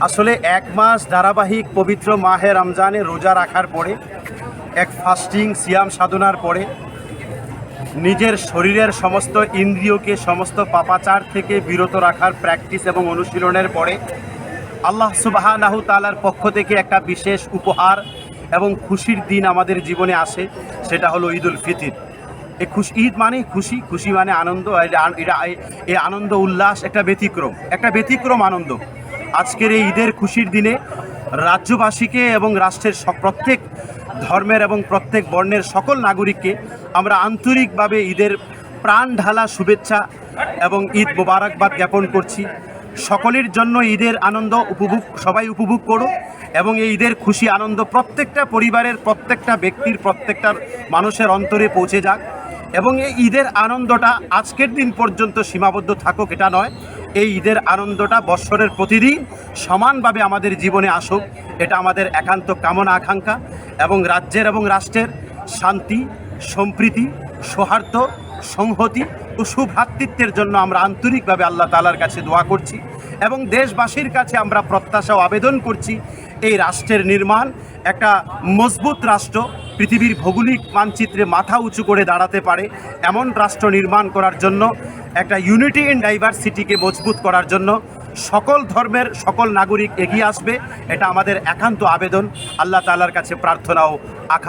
আসলে এক মাস ধারাবাহিক পবিত্র মাহে রমজানে রোজা রাখার পরে, এক ফাস্টিং সিয়াম সাধনার পরে, নিজের শরীরের সমস্ত ইন্দ্রিয়কে সমস্ত পাপাচার থেকে বিরত রাখার প্র্যাকটিস এবং অনুশীলনের পরে, আল্লাহ সুবাহানাহু তালার পক্ষ থেকে একটা বিশেষ উপহার এবং খুশির দিন আমাদের জীবনে আসে, সেটা হলো ঈদুল ফিতর। এই খুশি, ঈদ মানে খুশি খুশি মানে আনন্দ এটা- এই আনন্দ, উল্লাস, একটা ব্যতিক্রম একটা ব্যতিক্রম আনন্দ। আজকের এই ঈদের খুশির দিনে রাজ্যবাসীকে এবং রাষ্ট্রের প্রত্যেক ধর্মের এবং প্রত্যেক বর্ণের সকল নাগরিককে আমরা আন্তরিকভাবে ঈদের প্রাণ ঢালা শুভেচ্ছা এবং ঈদ মোবারকবাদ জ্ঞাপন করছি। সকলের জন্য ঈদের আনন্দ উপভোগ, সবাই উপভোগ করো এবং এই ঈদের খুশি আনন্দ প্রত্যেকটা পরিবারের, প্রত্যেকটা ব্যক্তির, প্রত্যেকটা মানুষের অন্তরে পৌঁছে যাক। এবং এই ঈদের আনন্দটা আজকের দিন পর্যন্ত সীমাবদ্ধ থাকুক, এটা নয়। এই ঈদের আনন্দটা বৎসরের প্রতিদিন সমানভাবে আমাদের জীবনে আসুক, এটা আমাদের একান্ত কামনা, আকাঙ্ক্ষা এবং রাজ্যের এবং রাষ্ট্রের শান্তি, সম্প্রীতি, সৌহার্দ্য, সংহতি ও সুভ্রাতৃত্বের জন্য আমরা আন্তরিকভাবে আল্লাহ তালার কাছে দোয়া করছি এবং দেশবাসীর কাছে আমরা প্রত্যাশা ও আবেদন করছি, এই রাষ্ট্রের নির্মাণ একটা মজবুত রাষ্ট্র পৃথিবীর ভৌগোলিক মানচিত্রে মাথা উঁচু করে দাঁড়াতে পারে এমন রাষ্ট্র নির্মাণ করার জন্য, একটা ইউনিটি ইন ডাইভার্সিটিকে মজবুত করার জন্য সকল ধর্মের সকল নাগরিক এগিয়ে আসবে, এটা আমাদের একান্ত আবেদন। আল্লাহ তালার কাছে প্রার্থনা ও আকাঙ্ক্ষা।